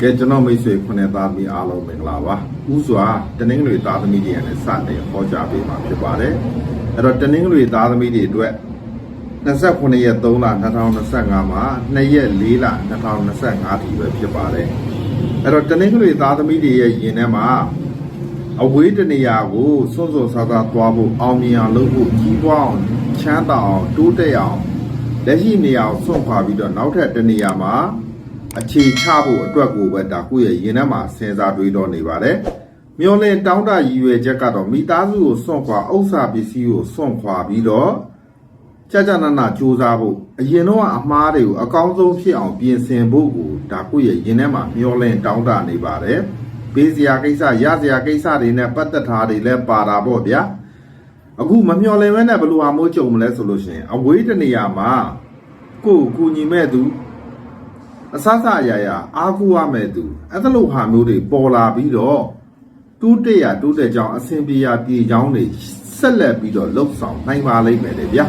ကဲကျွန်တော်မိတ်ဆွေခုနှစ်သားသမီးအားလုံးမင်္ဂလာပါဥစွာတနင်္ဂနွေသားသမီးတွေနဲ့စတင်ဟောကြားပေးမှာဖြစ်ပါတယ်အဲ့တော့တနင်္ဂနွေသားသမီးတွေအတွက်29ရက်3လ2025မှာ2ရက်4လ2025ဒီပဲဖြစ်ပါတယ်အဲ့တော့တနင်္ဂနွေသားသမီးတွေရဲ့ယင်ထဲမှာအဝေးတနေရာကိုစွန့်စွန့်စားစားသွားဖို့အောင်မြင်အောင်လုပ်ဖို့ကြီးပွားအောင်ချမ်းသာအောင်တိုးတက်အောင်လက်ရှိနေရာကိုစွန့်ခွာပြီးတော့နောက်ထပ်တနေရာမှာ အခြေချဖို့အတွက်ကိုပဲဒါကိုယ့်ရဲ့ရင်ထဲမှာစဉ်းစားတွေးတော့နေပါတယ်။မျောလင်းတောင်းတရည်ရွယ်ချက်ကတော့မိသားစုကိုစွန့်ခွာဥစ္စာပစ္စည်းကိုစွန့်ခွာပြီးတော့ကြာကြာနာနာစူးစမ်းဖို့အရင်တော့အမားတွေကိုအကောင်းဆုံးဖြစ်အောင်ပြင်ဆင်ဖို့ကိုဒါကိုယ့်ရဲ့ရင်ထဲမှာမျောလင်းတောင်းတနေပါတယ်။ပေးစရာကိစ္စရစရာကိစ္စတွေနဲ့ပတ်သက်တာတွေလည်းပါတာပေါ့ဗျာ။အခုမမျောလင်းမဲနဲ့ဘယ်လိုဟာမိုးကြုံမလဲဆိုလို့ရှိရင်အဝေးတနေရာမှာကိုယ်ကူညီမဲ့သူ အဆဆအရာရာအားကိုးရမယ်သူအဲ့ဒါလိုဟာမျိုးတွေပေါ်လာပြီးတော့တူးတက်ရတူးတက်ကြောင်းအဆင်ပြေရပြေချောင်းတွေဆက်လက်ပြီးတော့လှုပ်ဆောင်နိုင်ပါလိမ့်မယ်လေဗျာ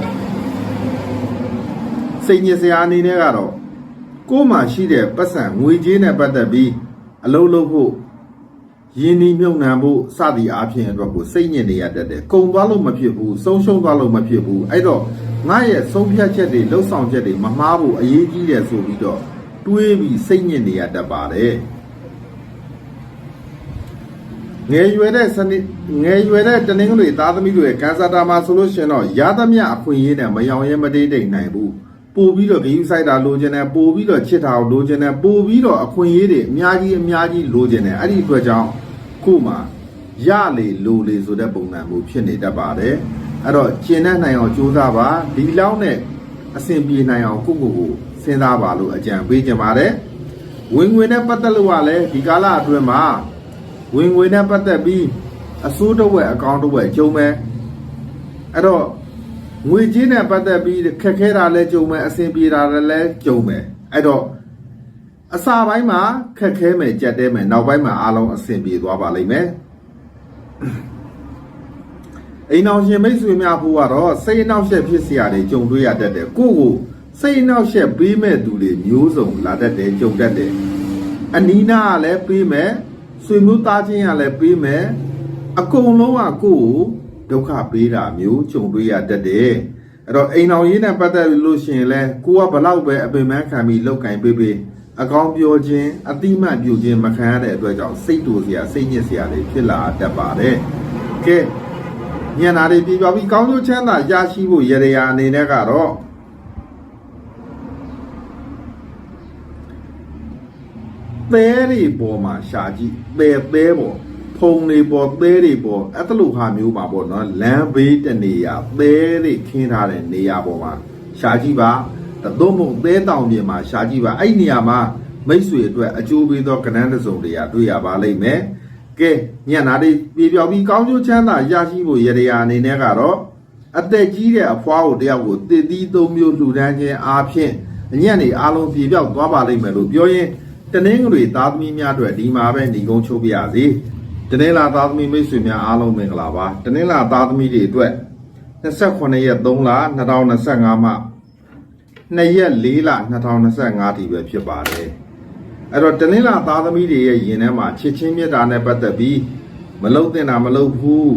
စိတ်ညစ်စရာအနေနဲ့ကတော့ကိုယ်မှရှိတဲ့ပတ်စံငွေကြေးနဲ့ပတ်သက်ပြီးအလုံးလုံးဖို့ရင်းနှီးမြုပ်နှံဖို့စသည်အားဖြင့်အတွက်ကိုစိတ်ညစ်နေရတတ်တယ်။ကုံသွားလို့မဖြစ်ဘူးဆုံးရှုံးသွားလို့မဖြစ်ဘူးအဲ့တော့ငါရဲ့ဆုံးဖြတ်ချက်တွေလှုပ်ဆောင်ချက်တွေမမှားဖို့အရေးကြီးတယ်ဆိုပြီးတော့ တွေးပြီးစိတ်ညစ်နေရတတ်ပါတယ်ငယ်ရွယ်တဲ့စနစ်ငယ်ရွယ်တဲ့တနင်္ဂနွေသားသမီးတွေရဲ့ကန်ဆာတာမှာဆိုလို့ရှိရင်တော့ရသမျှအခွင့်အရေးနဲ့မယောင်ရဲမတိတ်တိတ်နိုင်ဘူးပို့ပြီးတော့ဂယူဆိုင်တာလိုချင်တယ်ပို့ပြီးတော့ချစ်တာကိုလိုချင်တယ်ပို့ပြီးတော့အခွင့်အရေးတွေအများကြီးအများကြီးလိုချင်တယ်အဲ့ဒီအတွက်ကြောင့်ခုမှရလေလိုလေဆိုတဲ့ပုံစံမျိုးဖြစ်နေတတ်ပါတယ်အဲ့တော့ကျင်တဲ့နိုင်အောင်ကြိုးစားပါဒီလောက်နဲ့အဆင်ပြေနိုင်အောင်ကိုယ့်ကိုယ်ကို စဉ်းစားပါလို့အကြံပေးချင်ပါတယ်ဝင်ငွေနဲ့ပတ်သက်လို့ကလည်းဒီကာလအတွင်းမှာဝင်ငွေနဲ့ပတ်သက်ပြီးအစိုးတစ်ဝက်အကောင့်တစ်ဝက်ကျုံမယ်အဲ့တော့ငွေကြေးနဲ့ပတ်သက်ပြီးခက်ခဲတာလည်းကြုံမယ်အဆင်ပြေတာလည်းကြုံမယ်အဲ့တော့အစာပိုင်းမှာခက်ခဲမယ်ကြက်တဲမယ်နောက်ပိုင်းမှာအားလုံးအဆင်ပြေသွားပါလိမ့်မယ်အိမ်အောင်ရှင်မိတ်ဆွေများဖို့ကတော့စိတ်အနှောက်အယှက်ဖြစ်စရာတွေကြုံတွေ့ရတတ်တယ်ကိုယ့်ကိုယ် စိတ်အနှောက်အယှက်ပေးမဲ့သူတွေမျိုးစုံလာတတ်တယ်ကြုံတတ်တယ်အနီးနားကလည်းပေးမယ်ဆွေမျိုးသားချင်းကလည်းပေးမယ်အကုန်လုံးကကိုယ့်ကိုဒုက္ခပေးတာမျိုးကြုံတွေ့ရတတ်တယ်အဲ့တော့အိမ်အောင်ရေးနဲ့ပတ်သက်လို့ရှိရင်လဲကိုကဘလောက်ပဲအပင်ပန်းခံပြီးလောက်ကင်ပေးပေးအကောင်းပြောခြင်းအတိမတ်ပြုခြင်းမခံရတဲ့အတွက်ကြောင့်စိတ်တူစရာစိတ်ညစ်စရာတွေဖြစ်လာတတ်ပါတယ်ကဲညံနာတွေပြပြပြီးကောင်းကျိုးချမ်းသာရရှိဖို့ရရအနေနဲ့ကတော့ သဲတွေပေါ်မှာရှာကြည့်သဲသဲပေါ်ဖုံတွေပေါ်သဲတွေပေါ်အဲ့တလူဟာမျိုးပါပေါ့နော်လမ်းဘေးတနေရသဲတွေခင်းထားတဲ့နေရာပေါ်မှာရှာကြည့်ပါတသွုံမုံသဲတောင်ပြင်မှာရှာကြည့်ပါအဲ့ဒီနေရာမှာမိတ်ဆွေအတွက်အကျိုးပေးသောကဏ္ဍတစ်စုံတရာတွေ့ရပါလိမ့်မယ်ကဲညနာတွေပြေပြောက်ပြီးကောင်းကျိုးချမ်းသာရရှိဖို့ရရအနေနဲ့ကတော့အသက်ကြီးတဲ့အဖွားကိုတယောက်ကိုတည်တည်သုံးမျိုးလှူဒန်းခြင်းအားဖြင့်အညံ့နေအားလုံးပြေပြောက်သွားပါလိမ့်မယ်လို့ပြောရင် တနင်္ဂနွေသားသမီးများအတွက်ဒီမှာပဲညီကုန်းချုပ်ပြရစီတနင်္လာသားသမီးမိတ်ဆွေများအားလုံးမင်္ဂလာပါတနင်္လာသားသမီးတွေအတွက်28ရက်3လ2025မှ2ရက်4လ2025ဒီပဲဖြစ်ပါတယ်အဲ့တော့တနင်္လာသားသမီးတွေရဲ့ယင်ထဲမှာချစ်ချင်းမေတ္တာနဲ့ပတ်သက်ပြီးမလုံတင်တာမလုံဘူး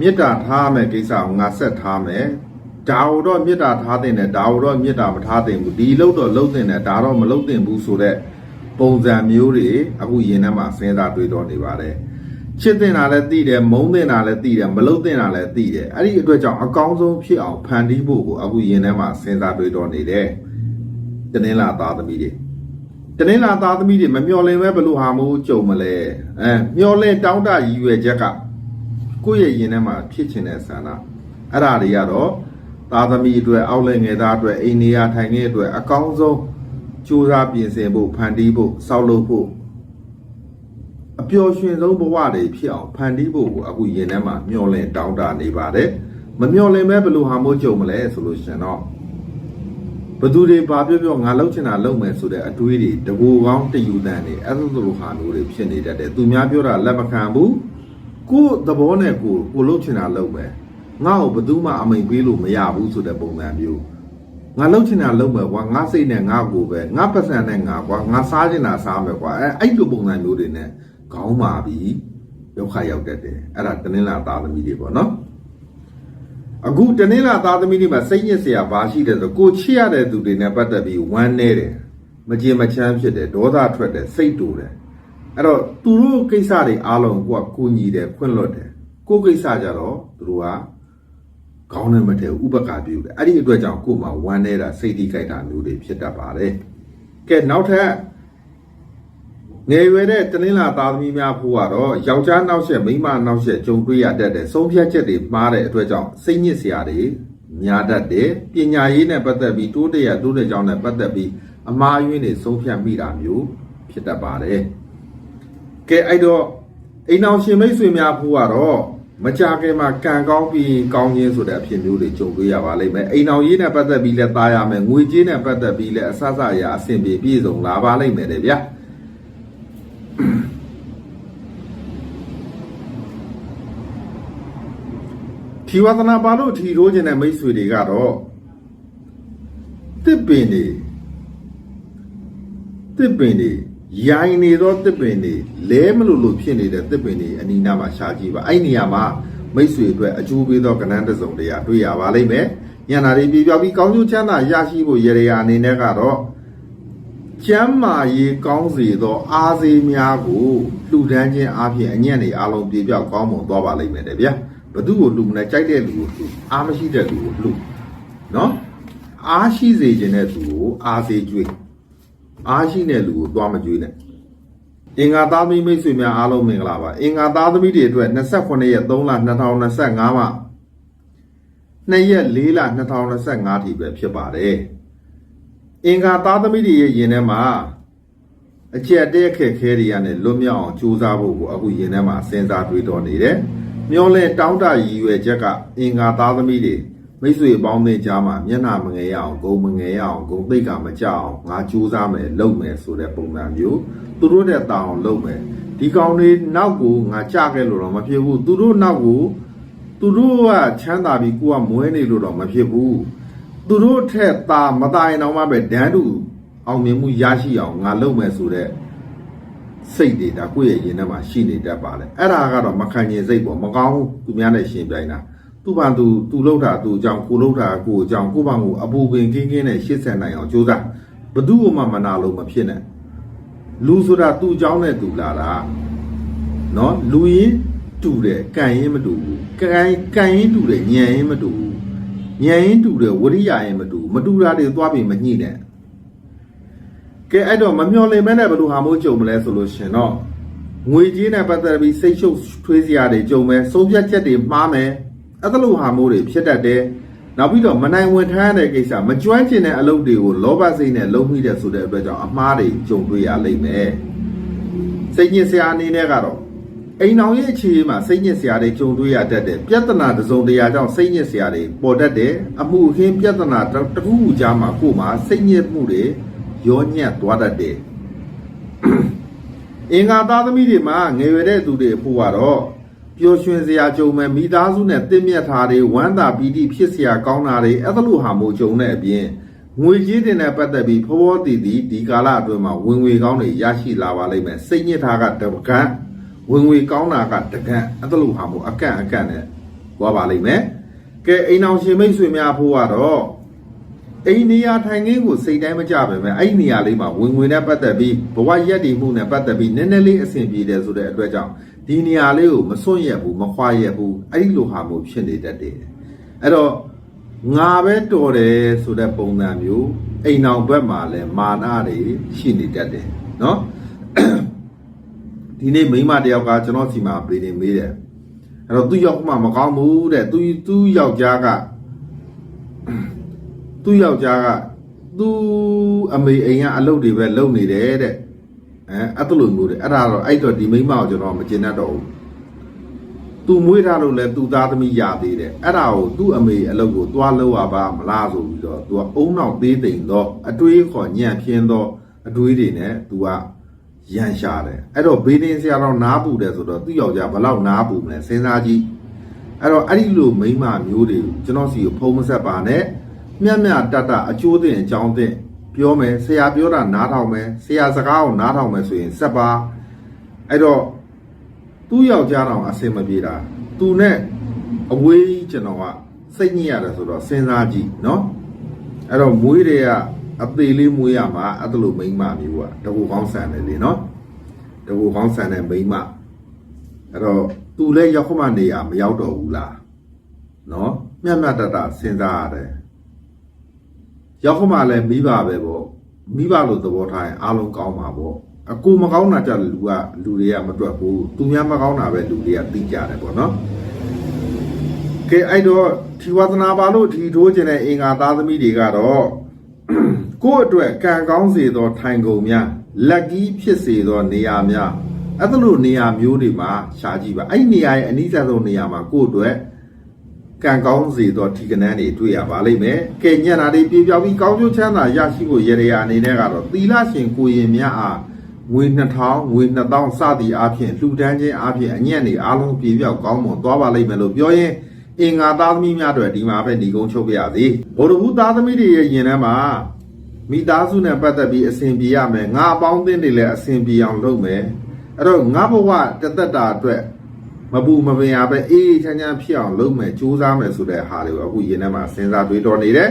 မေတ္တာထားမယ်ကိစ္စကိုငါဆက်ထားမယ်ဒါတော့မေတ္တာထားတဲ့နဲ့ဒါတော့မေတ္တာမထားတဲ့ဘူးဒီလို့တော့လုံတင်တယ်ဒါတော့မလုံတင်ဘူးဆိုတော့ ပုံစံမျိုးတွေအခုယင်ထဲမှာစဉ်းစားတွေးတော့နေပါတယ်ချစ်တင်တာလည်းသိတယ်မုန်းတင်တာလည်းသိတယ်မလုံတင်တာလည်းသိတယ်အဲ့ဒီအတွက်ကြောင့်အကောင်းဆုံးဖြစ်အောင်ဖန်တီးဖို့ကိုအခုယင်ထဲမှာစဉ်းစားတွေးတော့နေတယ်တနင်္လာသားသမီးတွေတနင်္လာသားသမီးတွေမမျော်လင့်ပဲဘလို့ဟာမိုးကြုံမလဲအဲမျော်လင့်တောင်းတရည်ရွယ်ချက်ကကိုယ့်ရဲ့ယင်ထဲမှာဖြစ်ချင်တဲ့ဆန္ဒအဲ့ဒါတွေကတော့သားသမီးအတွက်အောက်လဲငယ်သားအတွက်အိမ်နေရာထိုင်နေအတွက်အကောင်းဆုံး ကြိုးစားပြင်ဆင်ဖို့ဖန်တီးဖို့စောက်လုပ်ဖို့အပျော်ရွှင်ဆုံးဘဝတွေဖြစ်အောင်ဖန်တီးဖို့ကိုအခုရင်ထဲမှာမျောလင့်တောင်းတနေပါတယ်မမျောလင့်မဲဘယ်လိုဟာမိုးကြုံမလဲဆိုလို့ရှင်တော့ဘသူတွေဘာပြောပြောငါလှုပ်ချင်တာလှုပ်မယ်ဆိုတဲ့အတွေးတွေတကူကောင်းတယူတန်တွေအဲ့လိုလိုဟာမျိုးတွေဖြစ်နေတတ်တယ်သူများပြောတာလက်မခံဘူးကိုယ်သဘောနဲ့ကိုယ်ကိုလှုပ်ချင်တာလှုပ်မယ်ငါ့ကိုဘယ်သူမှအမိန်ပေးလို့မရဘူးဆိုတဲ့ပုံစံမျိုး ငါလှုပ်ချင်တာလှုပ်မယ်ကွာငါစိတ်နဲ့ငါကိုယ်ပဲငါပတ်စံနဲ့ငါကွာငါစားချင်တာစားမယ်ကွာအဲအဲ့လိုပုံစံမျိုးတွေနဲ့ခေါင်းမာပြီးဒုက္ခရောက်တတ်တယ်အဲ့ဒါတနင်္လာသားသမီးတွေပေါ့နော်အခုတနင်္လာသားသမီးတွေမှာစိတ်ညစ်စရာဘာရှိတယ်ဆိုကိုချစ်ရတဲ့သူတွေနဲ့ပတ်သက်ပြီးဝမ်းနေတယ်မကြေမချမ်းဖြစ်တယ်ဒေါသထွက်တယ်စိတ်တူတယ်အဲ့တော့သူတို့ကိစ္စတွေအားလုံးကိုကကိုညီတယ်ခွင့်လွတ်တယ်ကိုကိစ္စကြတော့သူတို့က ခေါင်းနဲ့မထဲဥပက္ခပြုတယ်အဲ့ဒီအတွက်ကြောင့်ကိုယ်မှာဝမ်းနေတာစိတ်တိကြိုက်တာမျိုးတွေဖြစ်တတ်ပါတယ်ကဲနောက်ထပ်ငယ်ရွယ်တဲ့တနင်္လာသားသမီးများဖို့ကတော့ယောက်ျားနောက်ဆက်မိန်းမနောက်ဆက်ကြုံတွေ့ရတတ်တဲ့ဆုံးဖြတ်ချက်တွေမှားတဲ့အတွက်ကြောင့်စိတ်ညစ်စရာတွေများတတ်တယ်ပညာရေးနဲ့ပတ်သက်ပြီးတိုးတက်ရတိုးတက်ကြောင်းနဲ့ပတ်သက်ပြီးအမှားအယွင်းတွေဆုံးဖြတ်မိတာမျိုးဖြစ်တတ်ပါတယ်ကဲအဲ့တော့အိမ်အောင်ရှင်မိတ်ဆွေများဖို့ကတော့ မကြခင်မှာကံကောင်းပြီးကောင်းခြင်းဆိုတဲ့အဖြစ်မျိုးတွေကြုံတွေ့ရပါလိမ့်မယ်အိမ်အောင်ရေးနဲ့ပတ်သက်ပြီးလည်းသားရမယ်ငွေကြေးနဲ့ပတ်သက်ပြီးလည်းအဆအဆအရာအဆင်ပြေပြည့်စုံလာပါလိမ့်မယ်တဲ့ဗျာထီဝသနာပါလို့ထီထိုးခြင်းတဲ့မိတ်ဆွေတွေကတော့တစ်ပင်တွေတစ်ပင်တွေ ရိုင်းနေသောတစ်ပင်တွေလဲမလို့လို့ဖြစ်နေတဲ့တစ်ပင်တွေအနီးနားမှာရှားကြည့်ပါအဲ့နေရာမှာမိတ်ဆွေအတွက်အကျိုးပေးသောကဏ္ဍတစ်စုံတရာတွေ့ရပါလိမ့်မယ်ညနာတွေပြပြောက်ပြီးကောင်းကျိုးချမ်းသာရရှိဖို့ရရအနေနဲ့ကတော့ကျမ်းမာရေးကောင်းစေသော အားစေးများကိုလှူဒန်းခြင်းအပြင်အညံ့တွေအလုံးပြပြောက်ကောင်းမွန်သွားပါလိမ့်မယ်တဲ့ဗျာဘသူကိုလှူမလဲကြိုက်တဲ့လူကိုလှူအားမရှိတဲ့လူကိုလှူနော်အားရှိစေခြင်းတဲ့သူကိုအားစေကြွေး အားရှိတဲ့လူကိုသွားမကြွေးနဲ့အင်္ဂါသားသမီးမိတ်ဆွေများအားလုံးမင်္ဂလာပါအင်္ဂါသားသမီးတွေအတွက်28ရက်3လ2025မှာ2ရက်4လ2025ထိပဲဖြစ်ပါတယ်အင်္ဂါသားသမီးတွေရဲ့ယင်ထဲမှာအချက်အတဲ့အခက်ခဲတွေကနေလွတ်မြောက်အောင်ကြိုးစားဖို့ကိုအခုယင်ထဲမှာစဉ်းစားတွေးတောနေတယ်မျောလဲတောင်းတရည်ရွယ်ချက်ကအင်္ဂါသားသမီးတွေ မိတ်ဆွေပေါင်းတဲ့ကြားမှာမျက်နှာမငယ်ရအောင်ဂုံမငယ်ရအောင်ဂုံသိက္ခာမကြအောင်ငါကြိုးစားမယ်လုပ်မယ်ဆိုတဲ့ပုံစံမျိုးသူတို့တဲ့တောင်းလုပ်မယ်ဒီကောင်တွေနောက်ကိုငါကြခဲ့လို့တော့မဖြစ်ဘူးသူတို့နောက်ကိုသူတို့ကချမ်းသာပြီးကိုကမွဲနေလို့တော့မဖြစ်ဘူးသူတို့ထက်သာမตายအောင်မှပဲဒန်းတူအောင်မြင်မှုရရှိအောင်ငါလုပ်မယ်ဆိုတဲ့ စိတ်တွေဒါကိုယ့်ရဲ့ရင်ထဲမှာရှိနေတတ်ပါလေအဲ့ဒါကတော့မခံကျင်စိတ်ပေါ့မကောင်းဘူးသူများနဲ့ရှင်ပြိုင်တာ သူ့ဘာသူသူလှုပ်တာသူအကြောင်းကိုလှုပ်တာကိုအကြောင်းကိုဘာကိုအပူပင်ကင်းကင်းနဲ့ရှစ်ဆက်နိုင်အောင်ကြိုးစားဘသူ့ကိုမှမနာလို့မဖြစ်နဲ့လူဆိုတာသူ့အကြောင်းနဲ့သူလာတာနော်လူရင်းတူတယ်ကံရင်မတူဘူးကံကံရင်တူတယ်ညံရင်မတူဘူးညံရင်တူတယ်ဝရိယရင်မတူဘူးမတူတာတွေသွားပြီးမညှိနဲ့ကဲအဲ့တော့မမျော်လင့်မဲနဲ့ဘယ်လိုဟာမိုးကြုံမလဲဆိုလို့ရှင်တော့ငွေကြေးနဲ့ပတ်သက်ပြီးစိတ်ရှုပ်ထွေးစရာတွေကြုံမယ်ဆုံးဖြတ်ချက်တွေမှားမယ် အဲ့ဒါလိုဟာမိုးတွေဖြစ်တတ်တယ်နောက်ပြီးတော့မနိုင်ဝင်ထမ်းရတဲ့ကိစ္စမကျွမ်းကျင်တဲ့အလုပ်တွေကိုလောဘစိတ်နဲ့လုံးမိတဲ့ဆိုတဲ့အတွက်ကြောင့်အမှားတွေကြုံတွေ့ရလိမ့်မယ်စိတ်ညစ်စရာအနေနဲ့ကတော့အိမ်အောင်ရဲ့အခြေအနေမှာစိတ်ညစ်စရာတွေကြုံတွေ့ရတတ်တယ်ပြဿနာတစ်စုံတစ်ရာကြောင့်စိတ်ညစ်စရာတွေပေါ်တတ်တယ်အမှုအခင်းပြဿနာတစ်ခုခုကြားမှာကိုယ်မှာစိတ်ညစ်မှုတွေရောညက်သွားတတ်တယ်အင်္ဂါသားသမီးတွေမှာငယ်ရွယ်တဲ့သူတွေအဖို့ကတော့ ပျော်ရွှင်စရာကြုံမဲ့မိသားစုနဲ့တင့်မြတ်တာတွေဝမ်းသာပီတိဖြစ်စရာကောင်းတာတွေအဲ့ဒါလိုဟာမို့ကြုံတဲ့အပြင်ငွေကြေးတင်တဲ့ပတ်သက်ပြီးဖောဖောတည်တည်ဒီကာလအတွင်းမှာဝင်ငွေကောင်းတွေရရှိလာပါလိမ့်မယ်စိတ်ညစ်တာကတပကံဝင်ငွေကောင်းတာကတကံအဲ့ဒါလိုဟာမို့အကန့်အကန့်နဲ့သွားပါလိမ့်မယ်ကဲအိမ်အောင်ရှင်မိတ်ဆွေများအဖို့ကတော့ အိမ်နေရာထိုင်ခင်းကိုစိတ်တိုင်းမကြပါပဲအဲ့ဒီနေရာလေးမှာဝင်ဝင်နဲ့ပတ်သက်ပြီးဘဝရက်တည်မှုနဲ့ပတ်သက်ပြီးနည်းနည်းလေးအဆင်ပြေတယ်ဆိုတဲ့အတွက်ကြောင့်ဒီနေရာလေးကိုမစွန့်ရက်ဘူးမခွာရက်ဘူးအဲ့ဒီလိုဟာမျိုးဖြစ်နေတတ်တယ်အဲ့တော့ငါပဲတော်တယ်ဆိုတဲ့ပုံစံမျိုးအိမ်အောင်ဘက်မှာလည်းမာနတွေရှိနေတတ်တယ်နော်ဒီနေ့မိန်းမတယောက်ကကျွန်တော်စီမှာပြေးနေမေးတယ်အဲ့တော့သူ့ရောက်မှမကောင်းဘူးတဲ့သူသူ့ယောက်ျားက သူ့ယောက်ျားကသူ့အမေအိမ်ကအလုပ်တွေပဲလုပ်နေတယ်တဲ့အဲအဲ့လိုမျိုးတွေအဲ့ဒါတော့အဲ့တော့ဒီမိန်းမကိုကျွန်တော်မကျင်တတ်တော့ဘူးသူမွေးထားလို့လဲသူ့သားသမီးရသေးတယ်အဲ့ဒါကိုသူ့အမေအလုပ်ကိုသွားလုပ်ရပါမလားဆိုပြီးတော့သူကအုံနောက်သေးတိမ်တော့အတွေးခေါ်ညံ့ဖြင်းတော့အတွေးတွေနဲ့သူကရန်ရှာတယ်အဲ့တော့ဘေးတင်းဆရာတော်နားပူတယ်ဆိုတော့သူ့ယောက်ျားဘယ်လောက်နားပူမလဲစဉ်းစားကြည့်အဲ့တော့အဲ့ဒီလိုမိန်းမမျိုးတွေကျွန်တော်စီကိုဖုံးမဆက်ပါနဲ့ မျက်မျက်တတ်တတ်အကျိုးတင်အကြောင်းတင်ပြောမယ်ဆရာပြောတာနားထောင်မယ်ဆရာစကားကိုနားထောင်မယ်ဆိုရင်စက်ပါအဲ့တော့သူ့ယောက်ျားတော်အဆင်မပြေတာသူနဲ့အဝေးကြီးကျွန်တော်ကစိတ်ညစ်ရတယ်ဆိုတော့စဉ်းစားကြည့်နော်အဲ့တော့မွေးတွေကအသေးလေးမွေးရမှာအဲ့ဒါလိုမိန်းမမျိုးอ่ะတကူကောင်းဆန်တယ်လေနော်တကူကောင်းဆန်တဲ့မိန်းမအဲ့တော့သူလည်းရောက်ခမနေရမရောက်တော့ဘူးလားနော်မျက်မျက်တတစဉ်းစားရတယ် ရောက်ခမလည်းမိဘပဲပေါ့မိဘလို့သဘောထားရင်အားလုံးကောင်းပါပေါ့အကူမကောင်းတာကြလူကလူတွေကမတွက်ဘူးသူများမကောင်းတာပဲလူတွေကသိကြတယ်ပေါ့နော်ကဲအဲ့တော့ထီဝသနာပါလို့ထီထိုးခြင်းတဲ့အင်္ဂါသားသမီးတွေကတော့ကိုယ့်အတွက်ကံကောင်းစေသောထိုင်ကုန်များလက်ကီးဖြစ်စေသောနေရာများအဲ့ဒါလိုနေရာမျိုးတွေမှာရှားကြည့်ပါအဲ့ဒီနေရာရဲ့အနိစ္စဆုံးနေရာမှာကိုယ့်အတွက် ကံကောင်းစေသောထီကနန်းတွေတွေ့ရပါလိမ့်မယ်ကဲညံ့တာတွေပြေပြောင်းပြီးကောင်းကျိုးချမ်းသာရရှိဖို့ရရအနေနဲ့ကတော့သီလရှင်ကိုရင်များအားငွေ2000ငွေ2000စသည်အားဖြင့်လှူဒန်းခြင်းအားဖြင့်အညံ့တွေအားလုံးပြေပြောက်ကောင်းမွန်သွားပါလိမ့်မယ်လို့ပြောရင်အင်္ဂါသားသမီးများတို့ဒီမှာပဲညီကုန်းချုပ်ပြရသည်ဘုရဟုသားသမီးတွေရဲ့ယင်ထဲမှာမိသားစုနဲ့ပတ်သက်ပြီးအစဉ်ပြေရမယ်ငါအပေါင်းအသင်းတွေလည်းအစဉ်ပြေအောင်လုပ်မယ်အဲ့တော့ငါဘဝတသက်တာအတွက် မပူမပင်ရပဲအေးအေးချမ်းချမ်းဖြစ်အောင်လုပ်မယ်ကြိုးစားမယ်ဆိုတဲ့ဟာတွေကိုအခုယင်ထဲမှာစဉ်းစားတွေးတော်နေတယ်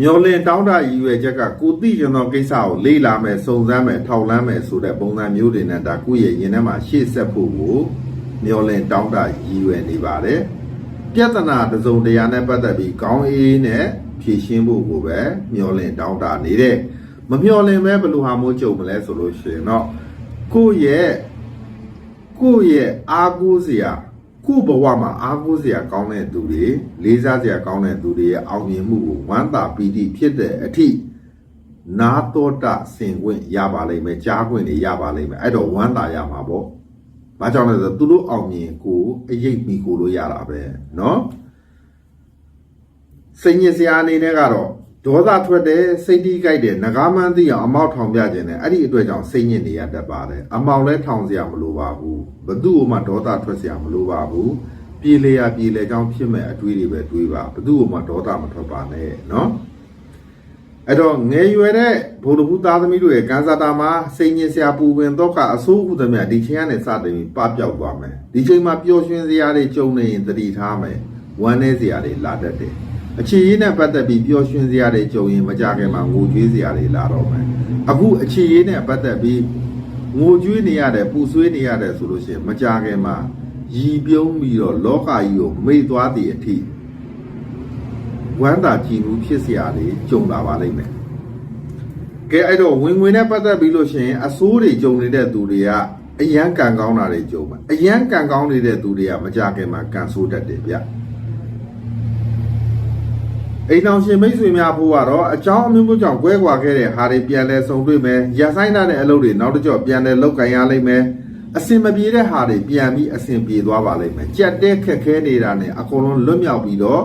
မျောလင်တောင်းတရည်ရွယ်ချက်ကကိုသိကျင်သောကိစ္စကိုလေ့လာမယ်စုံစမ်းမယ်ထောက်လန်းမယ်ဆိုတဲ့ပုံစံမျိုးတွေနဲ့ဒါကိုယ့်ရဲ့ယင်ထဲမှာရှေ့ဆက်ဖို့ကိုမျောလင့်တောင်းတရည်ရွယ်နေပါတယ်ပြဿနာတစ်စုံတရာနဲ့ပတ်သက်ပြီးကောင်းအေးနဲ့ဖြေရှင်းဖို့ကိုပဲမျောလင့်တောင်းတနေတဲ့မမျောလင့်ပဲဘယ်လိုဟာမျိုးကြုံမလဲဆိုလို့ရှိရင်တော့ကိုယ့်ရဲ့ ကိုယ့်ရဲ့အားကိုးစရာကိုယ့်ဘဝမှာအားကိုးစရာကောင်းတဲ့သူတွေလေးစားစရာကောင်းတဲ့သူတွေရဲ့အောင်မြင်မှုကိုဝမ်းသာပီတိဖြစ်တဲ့အထိနာတော်တဆင်ခွင့်ရပါလိမ့်မယ်ကြားခွင့်တွေရပါလိမ့်မယ်အဲ့တော့ဝမ်းသာရမှာပေါ့ ။ဘာကြောင့်လဲဆိုတော့သူတို့အောင်မြင်ကိုအရေးမိကိုလို့ရတာပဲเนาะ။စိတ်ညစ်စရာအနေနဲ့ကတော့ ဒေါသထွက်တယ်စိတ်တိကြိုက်တယ်ငကားမှန်းသိအောင်အမောက်ထောင်ပြခြင်းနဲ့အဲ့ဒီအတွက်ကြောင့်စိတ်ညစ်နေရတတ်ပါတယ်အမောက်လဲထောင်စရာမလိုပါဘူးဘသူ့မှဒေါသထွက်စရာမလိုပါဘူးပြည်လေရပြည်လေကြောင်းဖြစ်မဲ့အတွေးတွေပဲတွေးပါဘသူ့မှဒေါသမထွက်ပါနဲ့နော်အဲ့တော့ငယ်ရွယ်တဲ့ဘုဒ္ဓဘူးသားသမီးတို့ရဲ့ကံစားတာမှာစိတ်ညစ်စရာပူပင်တော့ကအဆိုးခုသမျှဒီချိန်ကနေစတင်ပပျောက်သွားမယ်ဒီချိန်မှာပျော်ရွှင်စရာတွေကြုံနေရင်တတိထားမယ်ဝမ်းနည်းစရာတွေလာတတ်တယ် အခြေရေးနဲ့ပတ်သက်ပြီးပျော်ရွှင်စရာတွေကြုံရင်မကြခင်မှာငိုကြွေးစရာတွေလာတော့မယ်အခုအခြေရေးနဲ့ပတ်သက်ပြီးငိုကြွေးနေရတယ်ပူဆွေးနေရတယ်ဆိုလို့ရှိရင်မကြခင်မှာရည်ပြုံးပြီးတော့လောကကြီးကိုမိတ်သွားတဲ့အထိဝမ်းသာကြည်မှုဖြစ်စရာတွေကြုံလာပါလိမ့်မယ်ကဲအဲ့တော့ဝင်ငွေနဲ့ပတ်သက်ပြီးလို့ရှိရင်အဆိုးတွေကြုံနေတဲ့သူတွေကအယံကံကောင်းတာတွေကြုံပါအယံကံကောင်းနေတဲ့သူတွေကမကြခင်မှာကံဆိုးတတ်တယ်ဗျ အိမ်အောင်ရှင်မိတ်ဆွေများဖို့ကတော့အကြောင်းအမျိုးမျိုးကြောင့်ကွဲကွာခဲ့တဲ့ဟာတွေပြန်လဲဆုံတွေ့မယ်။ရဆိုင်တာတဲ့အလုပ်တွေနောက်တစ်ကြော့ပြန်လဲလောက်ကင်ရလိမ့်မယ်။အစင်မပြေတဲ့ဟာတွေပြန်ပြီးအစင်ပြေသွားပါလိမ့်မယ်။ကြက်တဲ့ခက်ခဲနေတာနဲ့အကုန်လုံးလွတ်မြောက်ပြီးတော့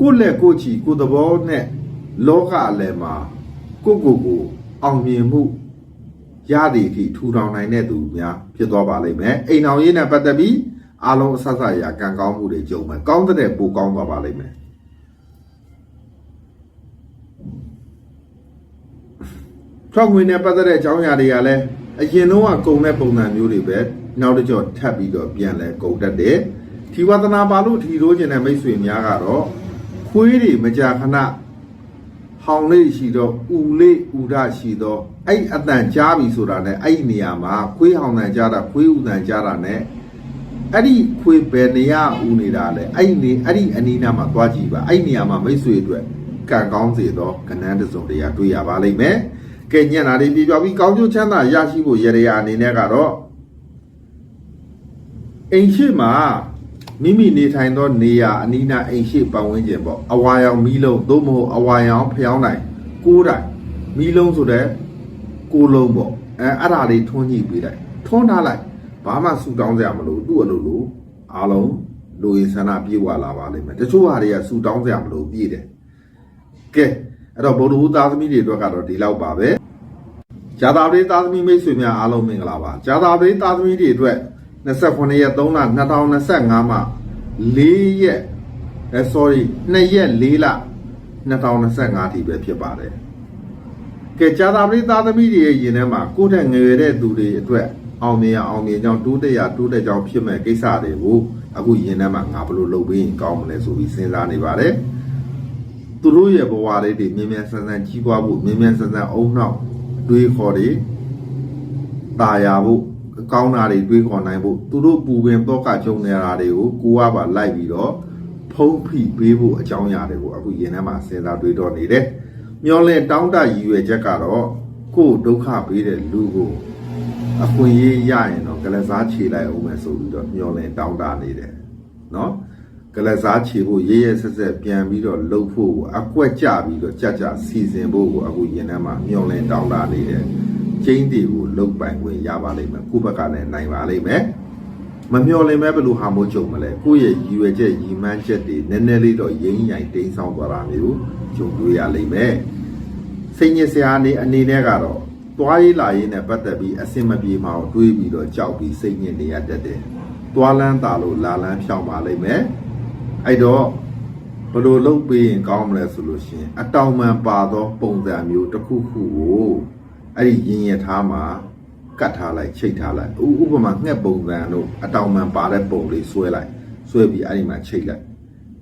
ကိုယ့်လက်ကိုယ့်ချီကိုယ်သဘောနဲ့လောကအလယ်မှာကိုယ့်ကိုယ်ကိုအောင်မြင်မှုရသည့်အထိထူထောင်နိုင်တဲ့သူများဖြစ်သွားပါလိမ့်မယ်အိမ်အောင်ရေးနဲ့ပတ်သက်ပြီးအားလုံးအဆဆရာကံကောင်းမှုတွေကြုံမယ်ကောင်းတဲ့ပိုကောင်းသွားပါလိမ့်မယ် ထောက်ငွေနဲ့ပတ်သက်တဲ့အကြောင်းအရာတွေကလည်းအရင်တော့ကကုံတဲ့ပုံစံမျိုးတွေပဲနောက်တစ်ကြော့ထပ်ပြီးတော့ပြန်လဲကုံတတ်တယ်ထီဝသနာပါလို့ထီရိုးကျင်တဲ့မိတ်ဆွေများကတော့ခွေးတွေမကြာခဏဟောင်လေးရှိတော့ဥလေးဥဒရှိတော့အဲ့အတန်ကြားပြီဆိုတာနဲ့အဲ့ဒီနေရာမှာခွေးဟောင်တန်ကြားတာခွေးဥတန်ကြားတာနဲ့အဲ့ဒီခွေးဘယ်နေရာဥနေတာလဲအဲ့ဒီနေအဲ့ဒီအနီးနားမှာသွားကြည့်ပါအဲ့ဒီနေရာမှာမိတ်ဆွေအတွက်ကံကောင်းစေသောကဏ္ဍတစ်စုံတရာတွေ့ရပါလိမ့်မယ် ကဲညံ့တာတွေပြပြပြီးကောင်းကျိုးချမ်းသာရရှိဖို့ရရရာအနေနဲ့ကတော့အိမ်ရှိမှာမိမိနေထိုင်သောနေရာအနီးနားအိမ်ရှိပတ်ဝန်းကျင်ပေါ့အဝါရောင်မီးလုံးသို့မဟုတ်အဝါရောင်ဖျောင်းတိုင်ကိုးတိုင်မီးလုံးဆိုတဲ့ကိုးလုံးပေါ့အဲအဲ့ဒါလေးထွန်းညှိပေးလိုက်ထွန်းထားလိုက်ဘာမှဆူတောင်းစရာမလိုသူ့အလိုလိုအားလုံးလူရင်းဆန္ဒပြေဝလာပါလိမ့်မယ်တချို့ဟာတွေကဆူတောင်းစရာမလိုပြည့်တယ်ကဲ အဲ့တော့ဗုဒ္ဓဘုသားသမီးတွေအတွက်ကတော့ဒီလောက်ပါပဲဇာတာပရိသားသမီးမိတ်ဆွေများအားလုံးမင်္ဂလာပါဇာတာပရိသားသမီးတွေအတွက်29ရက်3လ2025မှာ4ရက်အဲ sorry 2ရက်4လ2025ထိပဲဖြစ်ပါတယ်ကဲကြာသာပရိသသမီးတွေရဲ့ရင်ထဲမှာကိုယ့်ထက်ငယ်ရွယ်တဲ့သူတွေအတွက်အောင်မြင်ရအောင်မြင်ကြောင်းတိုးတက်ရတိုးတက်ကြောင်းဖြစ်မဲ့ကိစ္စတွေကိုအခုရင်ထဲမှာငါဘယ်လိုလုပ်ပြီးရင်ကောင်းမလဲဆိုပြီးစဉ်းစားနေပါတယ် သူတို့ရဲ့ဘဝလေးတွေမြင်မြန်ဆန်ဆန်ကြီးပွားဖို့မြင်မြန်ဆန်ဆန်အုံနှောက်အတွေးခေါ်တွေตาရဖို့ကောင်းတာတွေတွေးခေါ်နိုင်ဖို့သူတို့ပူပင်တော့ကကြုံနေတာတွေကိုကိုကပါလိုက်ပြီးတော့ဖုံးဖိပေးဖို့အကြောင်းအရာတွေကိုအခုရင်ထဲမှာစဉ်းစားတွေးတော့နေတယ်မျောလင့်တောင်းတရည်ရွယ်ချက်ကတော့ကိုယ်ဒုက္ခပေးတဲ့လူကိုအခွင့်အရေးရရင်တော့ကလစားခြေလိုက်အောင်မယ်ဆိုပြီးတော့မျောလင့်တောင်းတနေတယ်နော်က လစားခြေဖို့ရေးရဲဆက်ဆက်ပြန်ပြီးတော့လှုပ်ဖို့အကွက်ကြပြီးတော့ကြကြစီစဉ်ဖို့ကိုအခုရင်ထဲမှာမျောလင့်တောင်းတနေတယ်ကျင်းတီကိုလှုပ်ပိုင်ခွင့်ရပါလိမ့်မယ်ကိုယ့်ဘက်ကလည်းနိုင်ပါလိမ့်မယ်မမျော်လင့်မဲ့ဘယ်လိုဟာမို့ကြုံမလဲကိုယ့်ရဲ့ရည်ရွယ်ချက်ရည်မှန်းချက်တွေနည်းနည်းလေးတော့ရင်းရိုင်တိမ်းဆောင်သွားတာမျိုးကြုံတွေ့ရလိမ့်မယ်စိတ်ညစ်စရာအနေအနေနဲ့ကတော့သွားရေးလာရေးနဲ့ပတ်သက်ပြီးအစင်မပြေမှအောင်တွေးပြီးတော့ကြောက်ပြီးစိတ်ညစ်နေရတတ်တယ်သွားလန်းတာလို့လာလန်းဖြောင်းပါလိမ့်မယ် အဲ့တော့ဘယ်လိုလုပ်ပေးရင်ကောင်းမလဲဆိုလို့ရှိရင်အတောင်မှန်ပါသောပုံစံမျိုးတစ်ခုခုကိုအဲ့ဒီရင်ရထားမှာ ကတ်ထားလိုက်ချိတ်ထားလိုက်ဥဥပမာငှက်ပုံစံတို့အတောင်မှန်ပါတဲ့ပုံလေးဆွဲလိုက်ဆွဲပြီးအဲ့ဒီမှာချိတ်လိုက်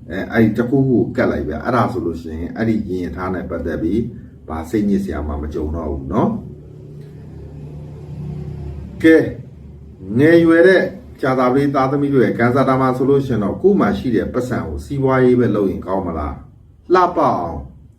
အဲအဲ့ဒီတစ်ခုခုကတ်လိုက်ဗျအဲ့ဒါဆိုလို့ရှိရင်အဲ့ဒီရင်ရထားနဲ့ပတ်သက်ပြီးဘာစိတ်ညစ်စရာမှမကြုံတော့ဘူးเนาะကဲငယ်ရွယ်တဲ့ ကြာသာပလေးသားသမီးတို့ရဲ့ကန်စာတာမှာဆိုလို့ရှိရင်တော့ကို့မှာရှိတဲ့ပတ်စံကိုစီးပွားရေးပဲလုပ်ရင်ကောင်းမလားလှပအောင်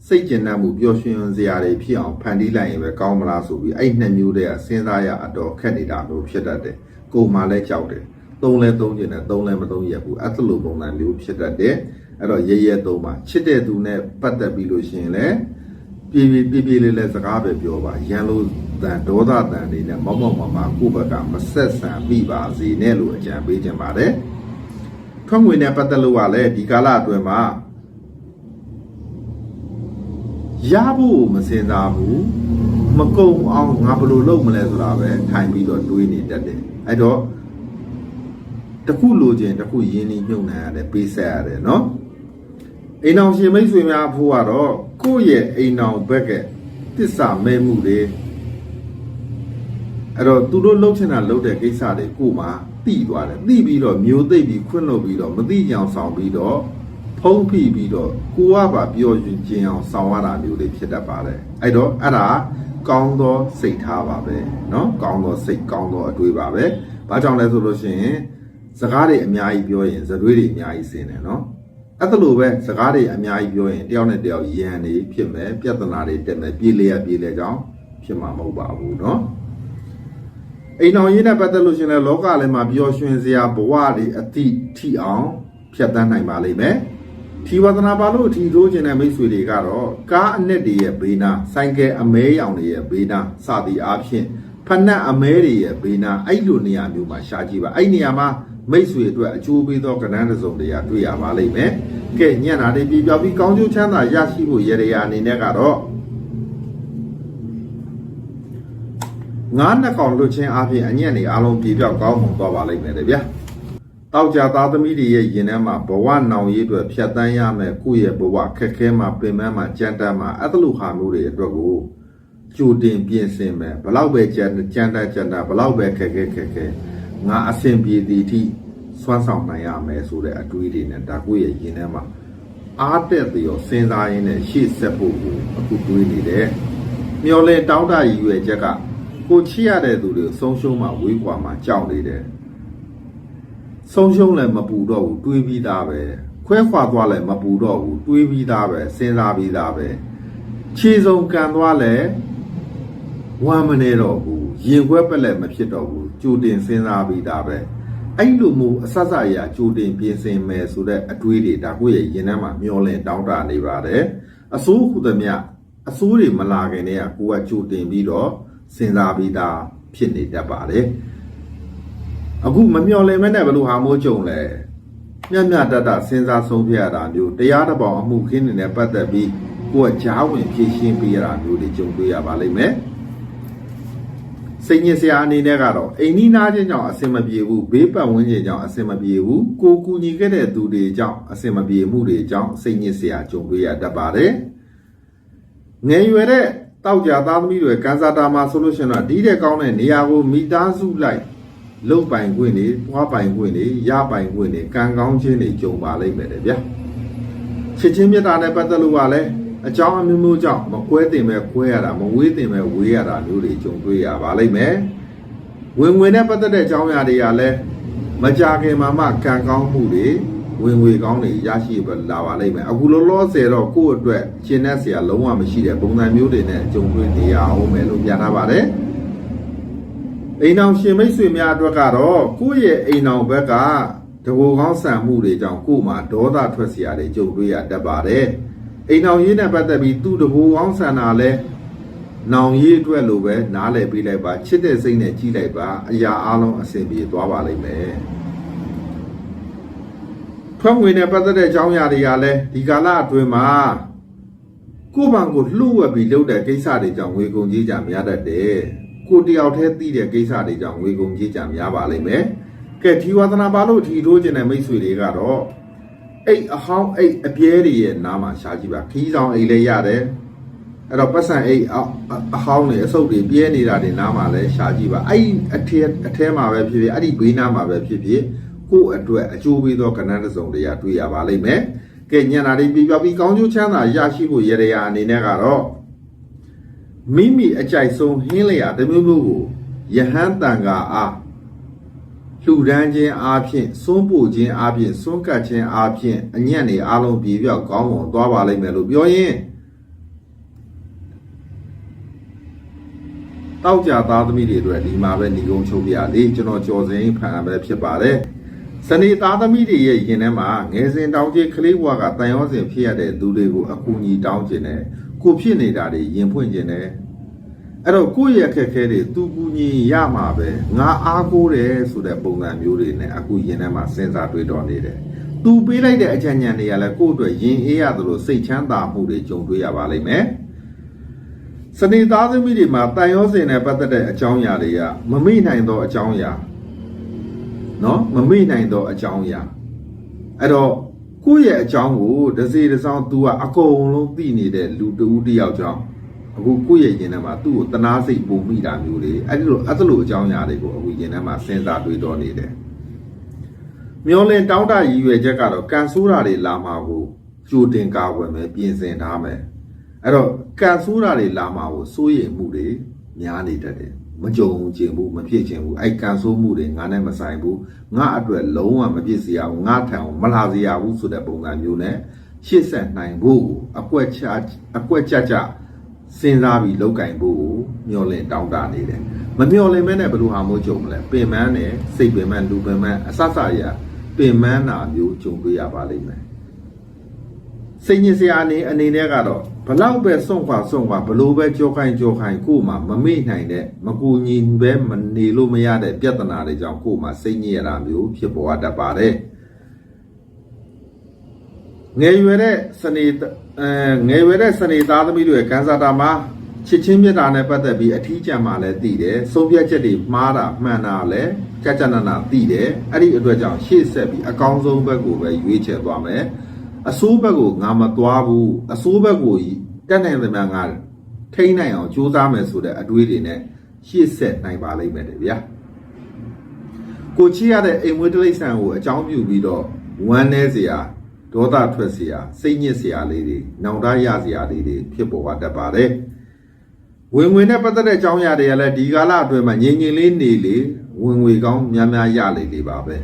စိတ်ကျဉ်နှံ့မှုပျော်ရွှင်စရာတွေဖြစ်အောင်ဖန်တီးလိုက်ရင်ပဲကောင်းမလားဆိုပြီးအဲ့နှစ်မျိုးတည်းကစဉ်းစားရအတော်ခက်နေတာမျိုးဖြစ်တတ်တယ်ကိုယ်မှလည်းကြောက်တယ်သုံးလဲသုံးကျင်တယ်သုံးလဲမသုံးရဘူးအဲ့လိုပုံစံမျိုးဖြစ်တတ်တယ်အဲ့တော့ရဲရဲသုံးပါချစ်တဲ့သူနဲ့ပတ်သက်ပြီးလို့ရှိရင်လည်းပြေးပြေးပြေးပြေးလေးလေးစကားပဲပြောပါရန်လို့ တန်ဒေါသတန်တွေနဲ့မောက်မောက်မာမာကိုယ့်ဘက်ကမဆက်ဆံမိပါစေနဲ့လို့အကြံပေးခြင်းပါတယ်ထွက်ငွေနဲ့ပတ်သက်လို့ကလည်းဒီကာလအတွင်းမှာရဖို့မစင်စားဘူးမကုံအောင်ငါဘယ်လိုလုပ်မလဲဆိုတာပဲထိုင်ပြီးတော့တွေးနေတတ်တယ်အဲ့တော့တခုလိုချင်တခုရင်းနှီးမြုပ်နှံရတယ်ပေးဆက်ရတယ်နော်အိမ်အောင်ရှင်မိတ်ဆွေများအဖို့ကတော့ကိုယ့်ရဲ့အိမ်အောင်ဘက်ကတစ္ဆာမဲမှုတွေ အဲ့တော့သူတို့လှုပ်ချင်တာလှုပ်တဲ့ကိစ္စတွေကိုမှတိသွားတယ်တိပြီးတော့မျိုးသိပ်ပြီးခွင့်လွတ်ပြီးတော့မတိကြအောင်ဆောင်ပြီးတော့ဖုံးဖိပြီးတော့ကိုကပါပြောရင်ကျင်အောင်ဆောင်ရတာမျိုးတွေဖြစ်တတ်ပါတယ်အဲ့တော့အဲ့ဒါကောင်းသောစိတ်ထားပါပဲเนาะကောင်းသောစိတ်ကောင်းသောအတွေးပါပဲဘာကြောင့်လဲဆိုလို့ရှိရင်စကားတွေအများကြီးပြောရင်ဇတွေးတွေအများကြီးစင်တယ်เนาะအဲ့ဒါလိုပဲစကားတွေအများကြီးပြောရင်တယောက်နဲ့တယောက်ရန်နေဖြစ်မယ်ပြဿနာတွေတက်မယ်ပြေးလေရပြေးလေကြောင်းဖြစ်မှာမဟုတ်ပါဘူးเนาะ အိမ်တော်ရေးနဲ့ပတ်သက်လို့ရှင်လဲလောကလည်းမှာပျော်ရွှင်စရာဘဝတွေအတိထိအောင်ဖြတ်တန်းနိုင်ပါလိမ့်မယ်။ထီဝဒနာပါလို့ထီထိုးခြင်းတဲ့မိတ်ဆွေတွေကတော့ကားအနက်တွေရဲ့ဘေးနာဆိုင်ကယ်အမဲရောင်တွေရဲ့ဘေးနာစသည်အားဖြင့်ဖက်နှက်အမဲတွေရဲ့ဘေးနာအဲ့လိုနေရာမျိုးမှာရှာကြည့်ပါအဲ့နေရာမှာမိတ်ဆွေအတွက်အကျိုးပေးသောကဏ္ဍတစ်စုံတရာတွေ့ရပါလိမ့်မယ်။ကဲညံ့တာတွေပြပြပြီးကောင်းကျိုးချမ်းသာရရှိဖို့ရရအနေနဲ့ကတော့ ငါးနှစ်ကောင်လွတ်ချင်းအပြင်အညံ့နေအားလုံးပြေပြောက်ကောင်းမှုသွားပါလိမ့်မယ်တဲ့ဗျာတောက်ကြသားသမီးတွေရဲ့ရင်ထဲမှာဘဝနောင်ရေးအတွက်ဖြတ်တန်းရမယ်ကိုယ့်ရဲ့ဘဝခက်ခဲမှာပင်ပန်းမှာကြမ်းတမ်းမှာအဲ့လိုဟာမျိုးတွေအတွက်ကိုကြိုတင်ပြင်ဆင်မယ်ဘလောက်ပဲကြမ်းကြမ်းတမ်းကြမ်းတမ်းဘလောက်ပဲခက်ခဲခက်ခဲငါအဆင်ပြေသည်အထိစွမ်းဆောင်နိုင်ရမယ်ဆိုတဲ့အတွေးတွေနဲ့ဒါကိုယ့်ရဲ့ရင်ထဲမှာအားတက်ပြီးတော့စဉ်းစားရင်းနဲ့ရှေ့ဆက်ဖို့ကိုအခုတွေးနေတယ်မျော်လင့်တောင်းတရည်ရွယ်ချက်က ကိုချစ်ရတဲ့သူတွေဆုံးရှုံးမှဝေးကွာမှကြောက်နေတယ်ဆုံးရှုံးလည်းမပူတော့ဘူးတွေးပြီးသားပဲခွဲခွာသွားလည်းမပူတော့ဘူးတွေးပြီးသားပဲစဉ်းစားပြီးသားပဲခြေစုံကန်သွားလည်းဝမ်းမနေတော့ဘူးရင်ခွဲပက်လည်းမဖြစ်တော့ဘူးကြိုတင်စဉ်းစားပြီးသားပဲအဲ့လိုမျိုးအဆက်ဆက်အရာကြိုတင်ပြင်ဆင်မယ်ဆိုတဲ့အတွေးတွေဒါကိုယ့်ရဲ့ရင်ထဲမှာမျောလင့်တောင်းတနေပါတယ်အစိုးခုသမျှအစိုးတွေမလာခင်တည်းကကိုကကြိုတင်ပြီးတော့ စဉ်းစားပြီးသားဖြစ်နေတတ်ပါတယ်အခုမမျော်လင့်မဲ့နဲ့ဘယ်လိုဟာမိုးကြုံလဲမြတ်မြတ်တတ်တစဉ်းစားဆုံးဖြတ်ရတာမျိုးတရားတစ်ပေါင်အမှုခင်းနေနဲ့ပတ်သက်ပြီးကိုယ်ကကြားဝင်ဖြည့်ရှင်းပေးရတာမျိုးတွေကြုံတွေ့ရပါလိမ့်မယ်စစိတ်ညစ်စရာအနေနဲ့ကတော့အိမ်နီးနားချင်းကြောင့်အဆင်မပြေဘူးဘေးပတ်ဝန်းကျင်ကြောင့်အဆင်မပြေဘူးကိုကူညီခဲ့တဲ့သူတွေကြောင့်အဆင်မပြေမှုတွေကြောင့်စိတ်ညစ်စရာကြုံတွေ့ရတတ်ပါတယ်ငယ်ရွယ်တဲ့ တောက်ကြသားသမီးတွေကန်စာတာမှာဆိုလို့ရှိရင်တော့ဒီတဲ့ကောင်းတဲ့နေရာကိုမိသားစုလိုက်လုံပိုင်ခွင့်တွေပွားပိုင်ခွင့်တွေရပိုင်ခွင့်တွေကံကောင်းခြင်းတွေကြုံပါလိမ့်မယ်တဲ့ဗျာချစ်ချင်းမြတ်တာနဲ့ပတ်သက်လို့ကလည်းအကြောင်းအမျိုးမျိုးကြောင့်မကွဲတင်မဲ့ကွဲရတာမဝေးတင်မဲ့ဝေးရတာမျိုးတွေကြုံတွေ့ရပါလိမ့်မယ်ဝင်ဝင်နဲ့ပတ်သက်တဲ့အကြောင်းအရာတွေကလည်းမကြခင်မှာမှကံကောင်းမှုတွေ ဝင်ငွေကောင်းတွေရရှိပဲလာပါလိမ့်မယ်အခုလောလောဆယ်တော့ကို့အတွက်ရှင်းတဲ့ဆရာလုံးဝမရှိတဲ့ပုံစံမျိုးတွေနဲ့ကြုံတွေ့နေရအောင်မယ်လို့ပြထားပါတယ်အိမ်အောင်ရှင်မိတ်ဆွေများအတွက်ကတော့ကိုယ့်ရဲ့အိမ်အောင်ဘက်ကတဘောကောင်းဆန်မှုတွေကြောင့်ကို့မှာဒေါသထွက်စရာတွေကြုံတွေ့ရတတ်ပါတယ်အိမ်အောင်ရေးနဲ့ပတ်သက်ပြီးသူ့တဘောကောင်းဆန်တာလဲနောင်ရေးအတွက်လိုပဲနားလည်ပေးလိုက်ပါချစ်တဲ့စိတ်နဲ့ကြည့်လိုက်ပါအရာအလုံးအဆင်ပြေသွားပါလိမ့်မယ် ထွက်ငွေနဲ့ပတ်သက်တဲ့အကြောင်းအရာတွေကလည်းဒီကာလအတွင်းမှာကိုယ့်ဘံကိုလှုပ်ဝက်ပြီးလုပ်တဲ့ကိစ္စတွေကြောင့်ငွေကုန်ကြေးကြများတတ်တယ်ကိုတယောက်တည်းသိတဲ့ကိစ္စတွေကြောင့်ငွေကုန်ကြေးကြများပါလိမ့်မယ်ကဲဒီဝါသနာပါလို့ထီထိုးခြင်းတဲ့မိတ်ဆွေတွေကတော့အိတ်အဟောင်းအိတ်အပြဲတွေရဲ့နားမှာရှားကြည့်ပါခီးဆောင်အိတ်လည်းရတယ်အဲ့တော့ပတ်စံအိတ်အအဟောင်းတွေအစုပ်တွေပြဲနေတာတွေနားမှာလည်းရှားကြည့်ပါအဲ့ဒီအထဲအထဲမှာပဲဖြစ်ဖြစ်အဲ့ဒီဘေးနားမှာပဲဖြစ်ဖြစ် ကိုယ့်အတွက်အကျိုးပေးသောကဏ္ဍတစ်စုံတရာတွေ့ရပါလိမ့်မယ်ကဲညံတာတွေပြပြပြီးကောင်းကျိုးချမ်းသာရရှိဖို့ရရရာအနေနဲ့ကတော့မိမိအကြိုက်ဆုံးဟင်းလျာတစ်မျိုးမျိုးကိုယဟန်တန်ကအားလှူဒန်းခြင်းအားဖြင့်စွန့်ပို့ခြင်းအားဖြင့်စွန့်ကပ်ခြင်းအားဖြင့်အညံ့တွေအားလုံးပြေပြောက်ကောင်းမွန်သွားပါလိမ့်မယ်လို့ပြောရင်တောက်ကြသားသမီးတွေအတွက်ဒီမှာပဲညီကုန်းချုပ်ပြလေကျွန်တော်ကြော်စင်ဖန်အပ်ပဲဖြစ်ပါတယ် စနေသားသမီးတွေရဲ့ရင်ထဲမှာငယ်စဉ်တောင်းကြီးကလေးဘွားကတန်ရောစင်ဖြစ်ရတဲ့သူတွေကိုအကူအညီတောင်းခြင်းနဲ့ကိုဖြစ်နေတာတွေရင်ဖွင့်ခြင်းနဲ့အဲ့တော့ကိုယ့်ရဲ့အခက်အခဲတွေသူကူညီရမှာပဲငါအားကိုးတယ်ဆိုတဲ့ပုံစံမျိုးတွေနဲ့အခုရင်ထဲမှာစဉ်းစားတွေးတော်နေတယ်သူပေးလိုက်တဲ့အကြံဉာဏ်တွေကလည်းကိုယ့်အတွက်ရင်အေးရသလိုစိတ်ချမ်းသာမှုတွေကြုံတွေ့ရပါလိမ့်မယ်စနေသားသမီးတွေမှာတန်ရောစင်နဲ့ပတ်သက်တဲ့အကြောင်းအရာတွေကမမိနိုင်သောအကြောင်းအရာ နော်မမိနိုင်သောအကြောင်းအရာအဲ့တော့ကိုယ့်ရဲ့အကြောင်းကိုဒစေဒဆောင် तू ကအကုန်လုံးသိနေတဲ့လူတဦးတစ်ယောက်ကြောင့်အခုကိုယ့်ရဲ့ရင်ထဲမှာသူ့ကိုတနာစိတ်ပုံမိတာမျိုးတွေအဲ့ဒီလိုအဲ့လိုအကြောင်းအရာတွေကိုအခုရင်ထဲမှာစဉ်းစားတွေးတော်နေတယ်မျောလင်းတောင်းတရည်ရွယ်ချက်ကတော့ကန်ဆိုးတာတွေလာမှာကိုကြိုတင်ကာကွယ်မယ်ပြင်ဆင်ထားမယ်အဲ့တော့ကန်ဆိုးတာတွေလာမှာကိုစိုးရိမ်မှုတွေများနေတတ်တယ် မကြုံကျင်ဘူးမဖြစ်ချင်ဘူးအဲ့ကန်ဆိုးမှုတွေငါနဲ့မဆိုင်ဘူးငါအတွက်လုံးဝမဖြစ်စေရဘူးငါထံမလာစေရဘူးဆိုတဲ့ပုံစံမျိုးနဲ့ရှေ့ဆက်နိုင်ဖို့အကွက်ချအကွက်ကြကြစဉ်းစားပြီးလောက်ကင်ဖို့မျောလင့်တောင်းတနေတယ်မမျောလင့်မဲနဲ့ဘယ်လိုဟာမျိုးကြုံမလဲပင်မန်းနဲ့စိတ်ပင်မန်းလူပင်မန်းအဆဆရပင်မန်းနာမျိုးကြုံတွေ့ရပါလိမ့်မယ်စိတ်ညစ်စရာအနေအနေနဲ့ကတော့ ဘလောက်ပဲစွန့်ခွာစွန့်ခွာဘလို့ပဲကြောခိုင်းကြောခိုင်းကို့မှာမမေ့နိုင်တဲ့မကူညီပဲမနေလို့မရတဲ့ပြဿနာတွေကြောင့်ကို့မှာစိတ်ညစ်ရတာမျိုးဖြစ်ပေါ်တတ်ပါတယ်ငယ်ရွယ်တဲ့စနေအဲငယ်ရွယ်တဲ့စနေသားသမီးတွေကန်စာတာမှာချစ်ချင်းမြတ်တာနဲ့ပတ်သက်ပြီးအထီးကျန်မှလည်းသိတယ်ဆုံးဖြတ်ချက်တွေမှားတာမှန်တာလည်းကြကြနနာသိတယ်အဲ့ဒီအတွက်ကြောင့်ရှေ့ဆက်ပြီးအကောင်းဆုံးဘက်ကိုပဲရွေးချယ်သွားမယ် အဆိုးဘက်ကိုငါမသွားဘူးအဆိုးဘက်ကိုတက်နိုင်သမျှငါထိန်းနိုင်အောင်ကြိုးစားမယ်ဆိုတဲ့အတွေးတွေနဲ့ရှေ့ဆက်နိုင်ပါလိမ့်မယ်တဲ့ဗျာကိုချီရတဲ့အိမ်မွေးတိရစ္ဆာန်ကိုအကြောင်းပြုပြီးတော့ဝမ်းနေစရာဒေါသထွက်စရာစိတ်ညစ်စရာလေးတွေနောင်တရစရာလေးတွေဖြစ်ပေါ်တတ်ပါတယ်ဝင်ဝင်နဲ့ပတ်သက်တဲ့အကြောင်းအရာတွေကလည်းဒီကာလအတွင်းမှာငြိမ်ငြိမ်လေးနေလေဝင်ငွေကောင်းများများရလေလေပါပဲ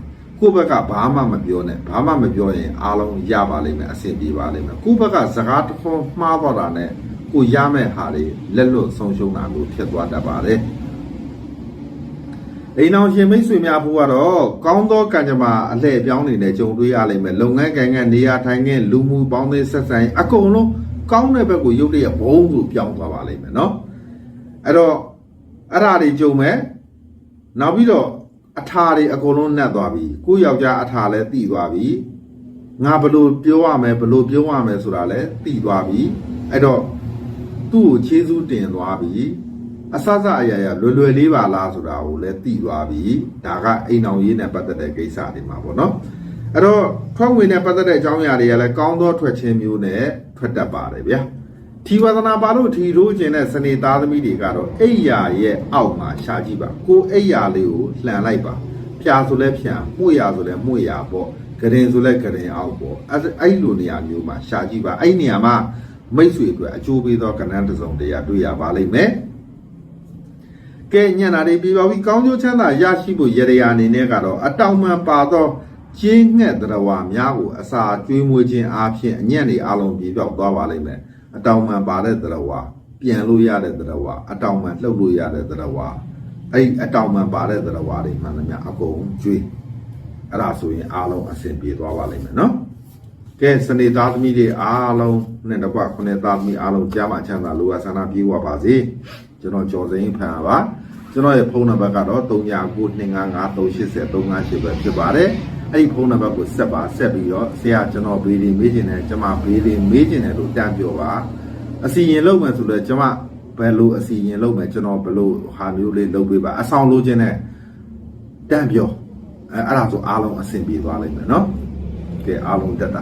ကိုယ့်ဘက်ကဘာမှမပြောနဲ့ဘာမှမပြောရင်အားလုံးရပါလိမ့်မယ်အဆင်ပြေပါလိမ့်မယ်ကိုယ့်ဘက်ကစကားတစ်ခွန်းမှားတော့တာနဲ့ကိုရမဲ့ဟာတွေလက်လွတ်ဆုံးရှုံးတာမျိုးဖြစ်သွားတတ်ပါတယ်အိမ်အောင်ရှင်မိတ်ဆွေများဖို့ကတော့ကောင်းသောကံကြမ္မာအလှည့်ပြောင်းနေတဲ့ကြုံတွေ့ရလိမ့်မယ်လုပ်ငန်းကိုင်ကနေရာထိုင်ခင်းလူမှုပေါင်းသင်းဆက်ဆံရေးအကုန်လုံးကောင်းတဲ့ဘက်ကိုရုပ်တရက်ဘုံဆိုပြောင်းသွားပါလိမ့်မယ်နော်အဲ့တော့အဲ့ဓာတွေကြုံမယ်နောက်ပြီးတော့ အထာတွေအကုန်လုံးနှက်သွားပြီကိုယောက်ျားအထာလည်းတိသွားပြီငါဘလို့ပြောရမယ်ဘလို့ပြောရမယ်ဆိုတာလည်းတိသွားပြီအဲ့တော့သူ့ကိုခြေစူးတင်သွားပြီအဆဆအရာရာလွယ်လွယ်လေးပါလားဆိုတာကိုလည်းသိသွားပြီဒါကအိမ်အောင်ရေးနဲ့ပတ်သက်တဲ့ကိစ္စတွေမှာပေါ့နော်အဲ့တော့ထွက်ဝင်နဲ့ပတ်သက်တဲ့အကြောင်းအရာတွေကလည်းကောင်းသောထွက်ခြင်းမျိုးနဲ့ထွက်တတ်ပါတယ်ဗျာ ထီဝဒနာပါလို့ထီရိုးခြင်းတဲ့စနေသားသမီးတွေကတော့အိယာရဲ့အောက်မှာရှာကြည့်ပါကိုအိယာလေးကိုလှန်လိုက်ပါဖြာဆိုလဲဖြာမှုရဆိုလဲမှုရပေါ့ဂရင်ဆိုလဲဂရင်အောက်ပေါ့အဲ့အဲ့လိုနေရာမျိုးမှာရှာကြည့်ပါအဲ့နေရာမှာမိတ်ဆွေအတွက်အကျိုးပေးသောကဏ္ဍတစ်စုံတရာတွေ့ရပါလိမ့်မယ်ကဲညံ့တာတွေပြပါပြီကောင်းကျိုးချမ်းသာရရှိဖို့ရရအနေနဲ့ကတော့အတောင်မှန်ပါသောကျင်းငှက်တရဝါများကိုအစာကျွေးမွေးခြင်းအားဖြင့်အညံ့တွေအလုံးပြေပြောက်သွားပါလိမ့်မယ် အတောင်မှန်ပါတဲ့တရဝါပြန်လို့ရတဲ့တရဝါအတောင်မှန်လှုပ်လို့ရတဲ့တရဝါအဲ့အတောင်မှန်ပါတဲ့တရဝါတွေမှန်သမျှအကုန်ကျွေးအဲ့ဒါဆိုရင်အားလုံးအဆင်ပြေသွားပါလိမ့်မယ်နော်ကဲစနေသားသမီးတွေအားလုံးနဲ့တကွခုနှစ်သားသမီးအားလုံးကြားမှချမ်းသာလိုအပ်ဆန္ဒပြေဝပါစေကျွန်တော်ကြော်စိန်ဖန်ပါကျွန်တော်ရဲ့ဖုန်းနံပါတ်ကတော့3992538038ပဲဖြစ်ပါတယ် အဲ့ဒီဖုန်းနံပါတ်ကိုဆက်ပါဆက်ပြီးတော့ဆရာကျွန်တော်ဘေးလေးမေးချင်တယ်ကျွန်မဘေးလေးမေးချင်တယ်လို့တန်းပြောပါအစီရင်လုပ်မယ်ဆိုတော့ကျွန်မဘယ်လိုအစီရင်လုပ်မယ်ကျွန်တော်ဘယ်လိုဟာမျိုးလေးလုပ်ပေးပါအဆောင်လို့ခြင်းနဲ့တန်းပြောအဲအဲ့ဒါဆိုအားလုံးအဆင်ပြေသွားလိမ့်မယ်နော်ကဲအားလုံးတက်တာ